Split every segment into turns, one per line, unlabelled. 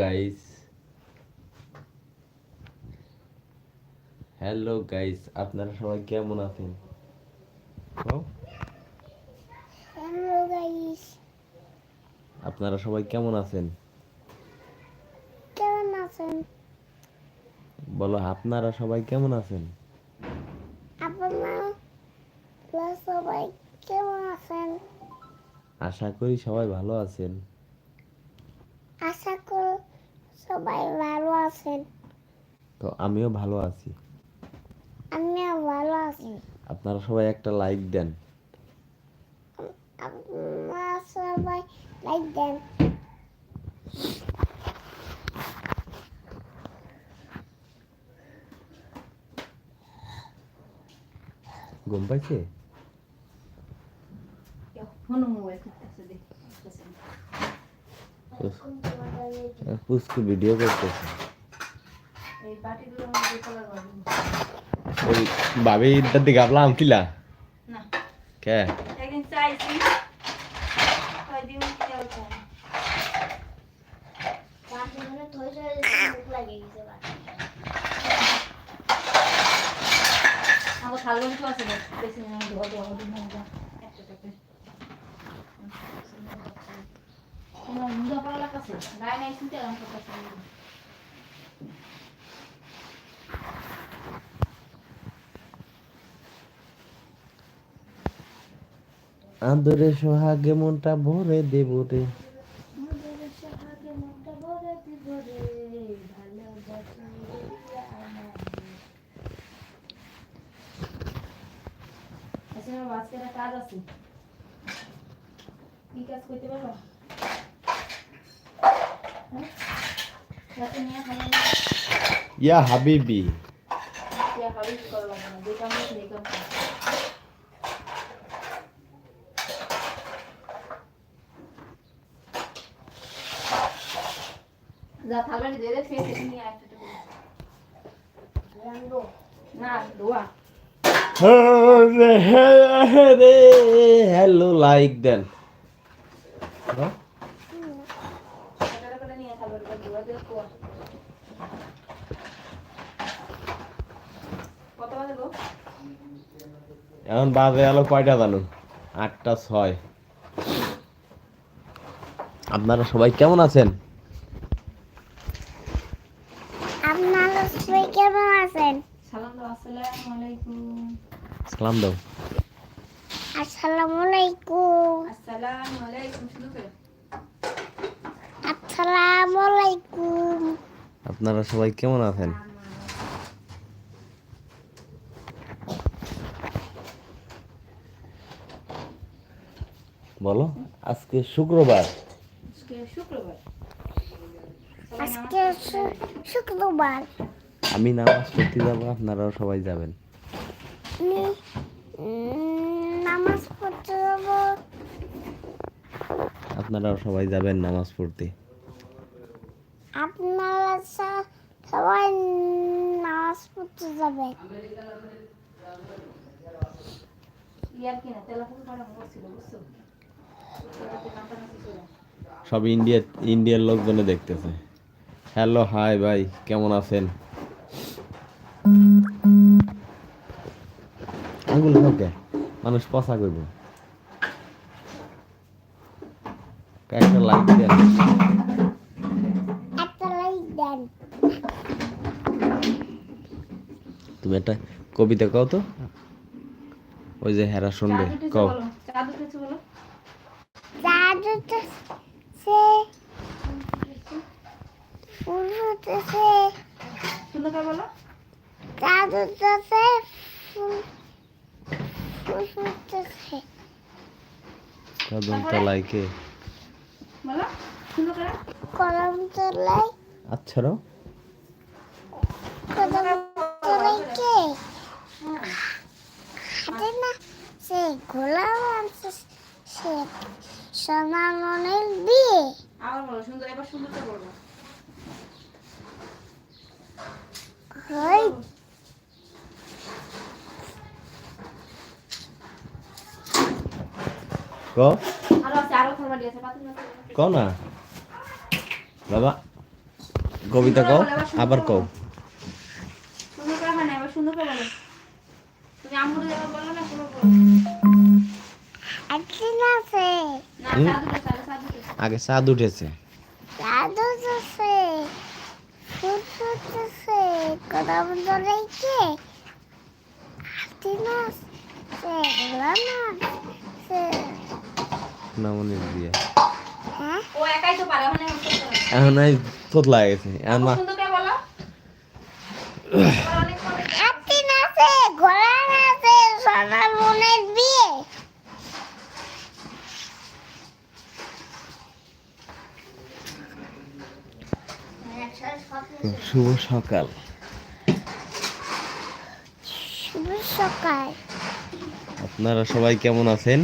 Guys hello guys আপনারা সবাই কেমন আছেন? কও,
হ্যালো গাইস
আপনারা সবাই কেমন আছেন?
কেমন আছেন?
বলো আপনারা সবাই কেমন আছেন?
আপনারা সবাই কেমন আছেন?
আশা করি সবাই ভালো আছেন।
আশা করি সবাই ভালো আছেন।
তো আমিও ভালো আছি।
আমিও ভালো আছি।
আপনারা সবাই একটা লাইক দেন।
আপনারা সবাই লাইক দেন।
ঘুম পাইছে?
মোবাইল
পুষ্কু ভিডিও করতেছে ওই ভাবি ইদার দিকে আপলাম কিলা
না
কে
একদিন চাইছি কয় দিন কি আর আমার খালগো তো আছে বেশি না ধোয়া ধোয়া দিন না একটা টাকা শুনতে আরাম করতেছে
আদরে সোহাগে মনটা ভরে দেব রে
মুদের সোহাগে মনটা ভরে দিব রে ভালোবাসা দিয়া আমার আচ্ছা আমার আজকে একটা কাজ আছে কি কাজ করতে পারব হ্যাঁ?
ইয়া হাবিবি
কি আর ভাবি কি করা লাগবে না এই কাম করছি। যা থালবাড়ি দিয়ে দে ফের সেটা নিয়ে একটা না দোয়া
হ্যালো লাইক দেন হ্যাঁ?
টাকা করে নিয়ে থালবাড়ি করে দোয়া দিয়ে কোয়া কত বাজে গো
এখন বাজে আলো কয়টা জানো আটটা ছয়। আপনারা সবাই কেমন আছেন?
আপনারা সবাই কেমন আছেন?
সালাম দাও। আসসালামু আলাইকুম।
সালাম দাও
আসসালামু আলাইকুম
আসসালামু আলাইকুম শুরু করে
আসসালামু আলাইকুম।
আপনারা সবাই কেমন আছেন? বলো আজকে শুক্রবার।
আজকে শুক্রবার।
আজকে শুক্রবার।
আমি নামাজ পড়তে যাব আপনারাও সবাই যাবেন।
নামাজ পড়তে যাব।
আপনারাও সবাই যাবেন নামাজ পড়তে।
আপনারা সবাই নামাজ পড়তে যাবে
ইয়ার কিনা করছিল বুঝছ?
সব ইন্ডিয়া ইন্ডিয়ার লোকজনে দেখতেছে। হ্যালো হাই ভাই কেমন আছেন? আঙ্গুল হোকে মানুষ পচা করব। একটা লাইক দেন। তুমি একটা কবিতা কও তো। ওই যে হেরা শুনবে কও।
ফুল ফুটেছে
সুন্দর করে বলো
জাদুতে ফুল ফুল ফুটেছে
কদম তলাইকে
বলো সুন্দর
কলম তোলাই
আচ্ছা
সোনা মনের বিয়ে।
আবার বলো সুন্দর এবার সুন্দর করে বলব
ক
আরও আছে আরও খাবার আছে পাতিল আছে।
না? বাবা কবিতা কও আবার কও।
সুন্দর করে এবার সুন্দর করে বলো। তুমি আম্মুর বলো না বলো।
আগে চাঁদ উঠেছে।
আছে একদিন আছে গোলাম আছে
নামনের বিয়ে
হ্যাঁ
ও একাই তো পারে মানে করতে পারে।
এখন এই তোতলা গেছে এখন মা
সুন্দর করে বলো আবার অনেক করে
একদিন আছে গোলাম আছে সোনা বোনের বিয়ে
শুভ সকাল।
শুভ সকাল।
আপনারা সবাই কেমন আছেন?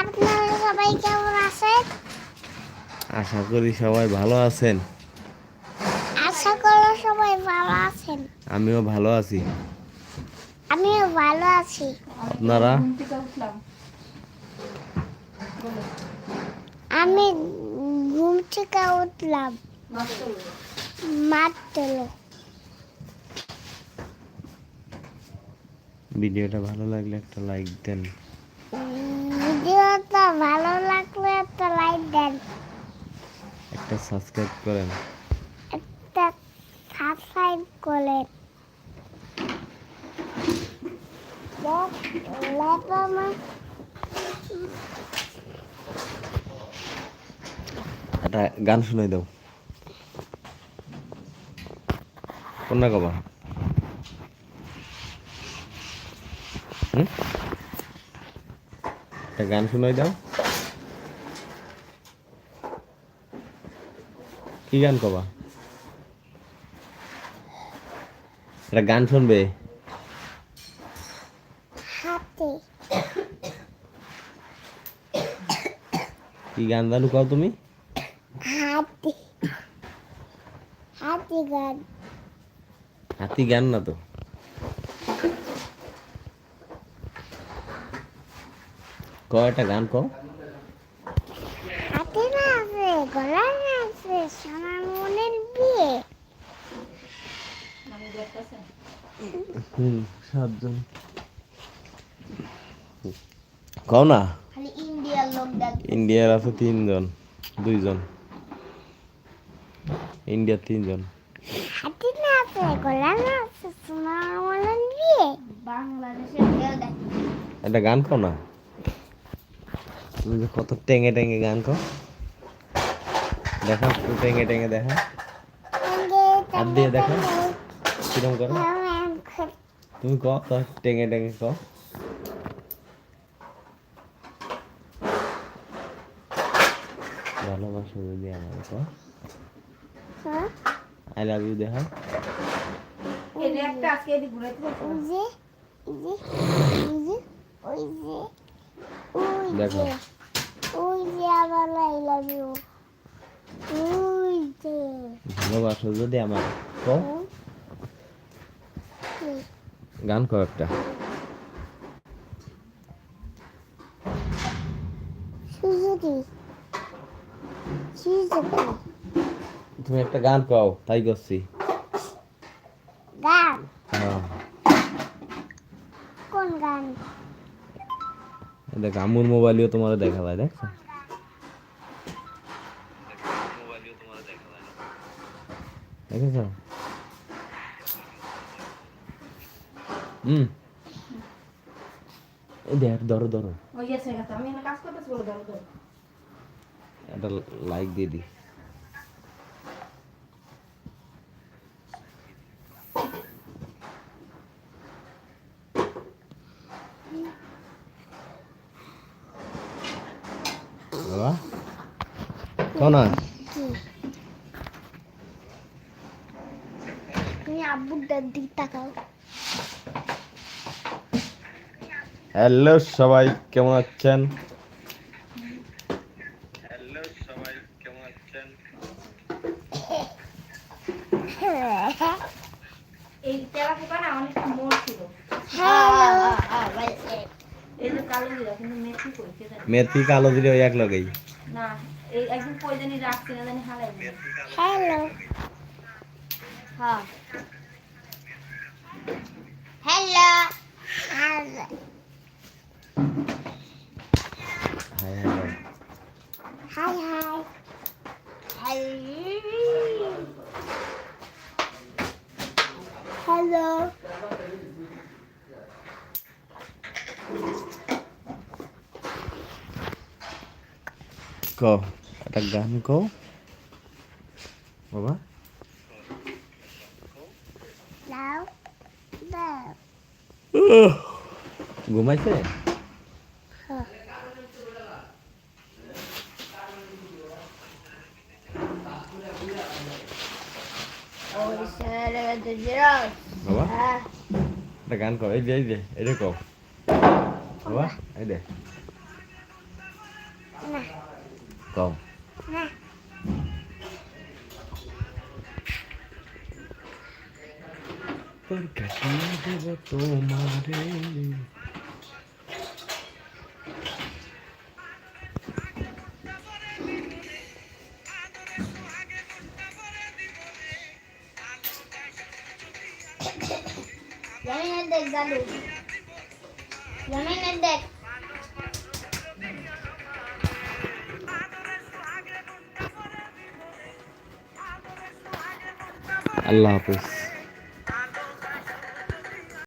আপনারা সবাই কেমন আছেন?
আশা করি সবাই ভালো আছেন।
আশা করো সবাই ভালো আছেন।
আমিও ভালো আছি।
আমিও ভালো আছি।
আপনারা?
আমি ঘুম থেকে উঠলাম।
হলো।
ভিডিওটা ভালো লাগলে একটা লাইক দেন।
ভিডিওটা ভালো লাগলে একটা লাইক দেন।
একটা সাবস্ক্রাইব করেন।
একটা সাবস্ক্রাইব করেন।
একটা গান শুনাই দাও। কোনটা কবা? একটা গান শুনাই দাও। কি গান কবা? একটা গান শুনবে। কি গান জানো কও তুমি?
হাতে। হাতে গান।
হাতি গান না তো। ক একটা গান কও।
হাতে না আছে গলা না আছে সোনার মনের বিয়ে।
হুম সাতজন। কও না।
ইন্ডিয়ার
আছে তিনজন দুইজন। ইন্ডিয়ার তিনজন। একটা গান কও না। তুমি যে কত টেঙে টেঙে গান কও। দেখা একটু টেঙে টেঙে দেখা হাত দিয়ে দেখা কিরম করো। তুমি তো টেঙে টেঙে কও। ভালোবাসো যদি আমার কও। আই লাভ ইউ দেখা
এই একটা আজকে এদিকে ঘুরাইতে পারছ
ওই যে ওই যে ওই যে ওই
দেখো।
যে ওই যে আবার আই লাভ ইউ ওই যে।
ভালোবাসো যদি আমার গান কও একটা। তুমি একটা গান কও তাই করছি
গান
হ্যাঁ
কোন গান
দেখ আমুর মোবাইলেও তোমার দেখা। যায় দেখছ? দেখেছ হুম। এই দেখ ধরো ধরো।
লাইক দিয়ে আমি এখানে কাজ করতেছি বলে ধরো ধরো
একটা লাইক দিয়ে দি বাবা কও না।
কি তুমি আব্বুর দিক তাকাও।
হ্যালো সবাই কেমন আছেন?
এই তেলা পোকা না অনেকটা মোর ছিল
হ্যালো
যে কালো দিলা মেথি
কালো দিলে ওই এক লগেই
না। এই একদিন কই জানি রাখছি না জানি হারাই দিল
হ্যালো
হ্যাঁ
hello hello
hi hi
hi hi hi hello
কও একটা গান কও বাবা
দাও দাও
ঘুমাইছে
ওই ছেলে তো জিরোস
বাবা
হ্যাঁ
একটা গান কও এই যে এই যে এটা কও বাবা এই দে
না
কও তোর কাছে দেব তোমারে
জামিনের দেখ গালু জামিনের দেখ
আল্লাহ হাফেজ